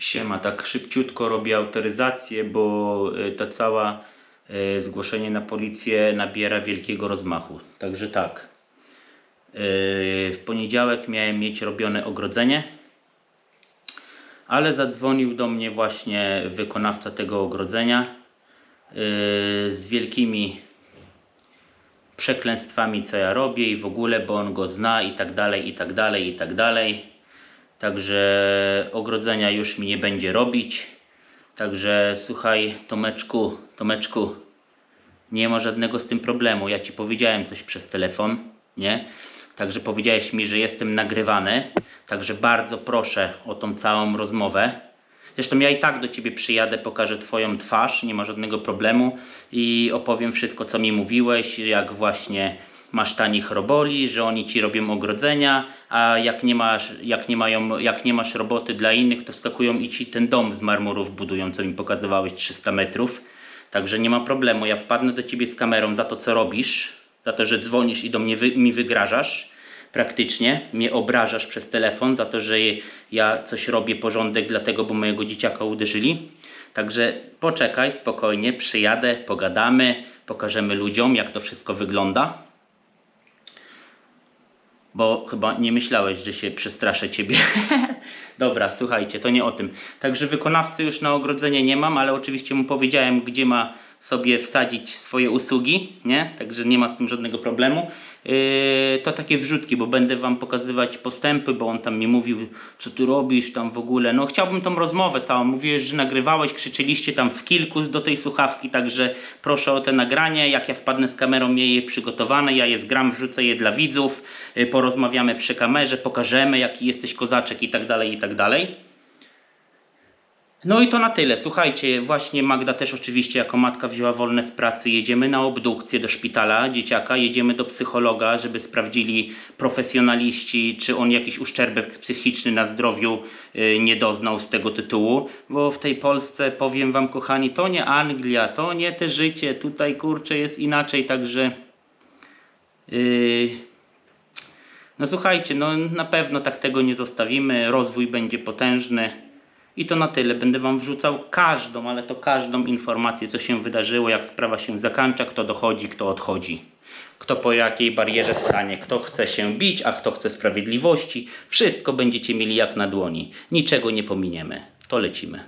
Siema, tak szybciutko robię autoryzację, bo y, to cała y, zgłoszenie na policję nabiera wielkiego rozmachu. Także tak. Y, W poniedziałek miałem mieć robione ogrodzenie, ale zadzwonił do mnie właśnie wykonawca tego ogrodzenia z wielkimi przekleństwami, co ja robię i w ogóle, bo on go zna i tak dalej, i tak dalej, i tak dalej. Także ogrodzenia już mi nie będzie robić. Także słuchaj, Tomeczku, Tomeczku, nie ma żadnego z tym problemu. Ja ci powiedziałem coś przez telefon, nie? Także powiedziałeś mi, że jestem nagrywany. Także bardzo proszę o tą całą rozmowę. Zresztą ja i tak do ciebie przyjadę, pokażę twoją twarz, nie ma żadnego problemu i opowiem wszystko, co mi mówiłeś, jak właśnie masz tanich roboli, że oni ci robią ogrodzenia, a jak nie masz, jak nie mają, jak nie masz roboty dla innych, to skakują i ci ten dom z marmurów budują, co mi pokazywałeś 300 metrów. Także nie ma problemu, ja wpadnę do ciebie z kamerą za to, co robisz, za to, że dzwonisz i do mnie wy, mi wygrażasz praktycznie, mnie obrażasz przez telefon za to, że ja coś robię porządek dlatego, bo mojego dzieciaka uderzyli. Także poczekaj spokojnie, przyjadę, pogadamy, pokażemy ludziom, jak to wszystko wygląda. Bo chyba nie myślałeś, że się przestraszę ciebie. Dobra, słuchajcie, to nie o tym. Także wykonawcy już na ogrodzenie nie mam, ale oczywiście mu powiedziałem, gdzie ma sobie wsadzić swoje usługi, nie? Także nie ma z tym żadnego problemu. Yy, to takie wrzutki, bo będę wam pokazywać postępy, bo on tam mi mówił, co tu robisz tam w ogóle. No chciałbym tą rozmowę całą. Mówiłeś, że nagrywałeś, krzyczeliście tam w kilku do tej słuchawki, także proszę o te nagranie. Jak ja wpadnę z kamerą, miej je przygotowane, ja je zgram, wrzucę je dla widzów, yy, porozmawiamy przy kamerze, pokażemy jaki jesteś kozaczek i tak dalej, i tak dalej. No i to na tyle. Słuchajcie, właśnie Magda też oczywiście jako matka wzięła wolne z pracy. Jedziemy na obdukcję do szpitala dzieciaka, jedziemy do psychologa, żeby sprawdzili profesjonaliści, czy on jakiś uszczerbek psychiczny na zdrowiu y, nie doznał z tego tytułu. Bo w tej Polsce, powiem wam kochani, to nie Anglia, to nie te życie. Tutaj kurczę jest inaczej, także... Yy, no słuchajcie, no na pewno tak tego nie zostawimy. Rozwój będzie potężny. I to na tyle. Będę Wam wrzucał każdą, ale to każdą informację, co się wydarzyło, jak sprawa się zakończa, kto dochodzi, kto odchodzi. Kto po jakiej barierze stanie, kto chce się bić, a kto chce sprawiedliwości. Wszystko będziecie mieli jak na dłoni. Niczego nie pominiemy. To lecimy.